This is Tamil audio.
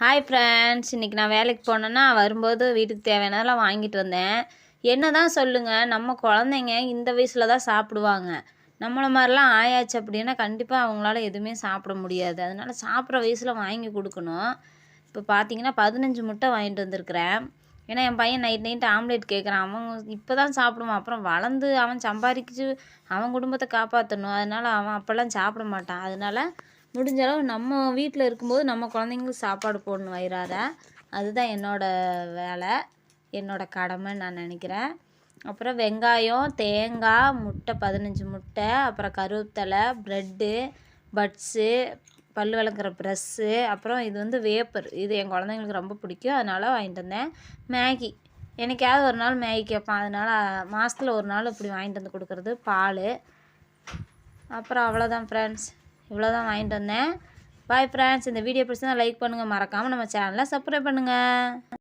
ஹாய் ஃப்ரெண்ட்ஸ் இன்றைக்கி நான் வேலைக்கு போனேன்னா வரும்போது வீட்டுக்கு தேவையானதெல்லாம் வாங்கிட்டு வந்தேன். என்ன தான் சொல்லுங்கள் நம்ம குழந்தைங்க இந்த வயசில் தான் சாப்பிடுவாங்க. நம்மளை மாதிரிலாம் ஆயாச்சு அப்படின்னா கண்டிப்பாக அவங்களால எதுவுமே சாப்பிட முடியாது. அதனால் சாப்பிட்ற வயசில் வாங்கி கொடுக்கணும். இப்போ பார்த்தீங்கன்னா பதினஞ்சு முட்டை வாங்கிட்டு வந்திருக்கிறேன். ஏன்னா என் பையன் நைட் நைட் ஆம்லேட் கேட்குறான் அவன் இப்போ தான் சாப்பிடுவான். அப்புறம் வளர்ந்து அவன் சம்பாதிச்சு அவன் குடும்பத்தை காப்பாற்றணும் அதனால் அவன் அப்போல்லாம் சாப்பிட மாட்டான். அதனால் முடிஞ்ச அளவு நம்ம வீட்டில் இருக்கும்போது நம்ம குழந்தைங்களுக்கு சாப்பாடு போடணும் வயிறார. அதுதான் என்னோடய வேலை என்னோடய கடமைன்னு நான் நினைக்கிறேன். அப்புறம் வெங்காயம் தேங்காய் முட்டை பதினஞ்சு முட்டை அப்புறம் கருவேப்பிலை ப்ரெட்டு பட்ஸு பல் விளக்குற ப்ரெஸ்ஸு அப்புறம் இது வந்து வேப்பர் இது என் குழந்தைங்களுக்கு ரொம்ப பிடிக்கும். அதனால் வாங்கிட்டு வந்தேன். மேகி. எனக்காவது ஒரு நாள் மேகி கேட்பான். அதனால் மாதத்துல ஒரு நாள் இப்படி வாங்கிட்டு வந்து கொடுக்குறது. பால். அப்புறம் அவ்வளோதான் ஃப்ரெண்ட்ஸ் இவ்வளோ தான் வாங்கிட்டு வந்தேன். பாய் ஃப்ரெண்ட்ஸ் இந்த வீடியோ பிடிச்சா லைக் பண்ணுங்கள் மறக்காமல் நம்ம சேனலை சப்ஸ்கிரைப் பண்ணுங்கள்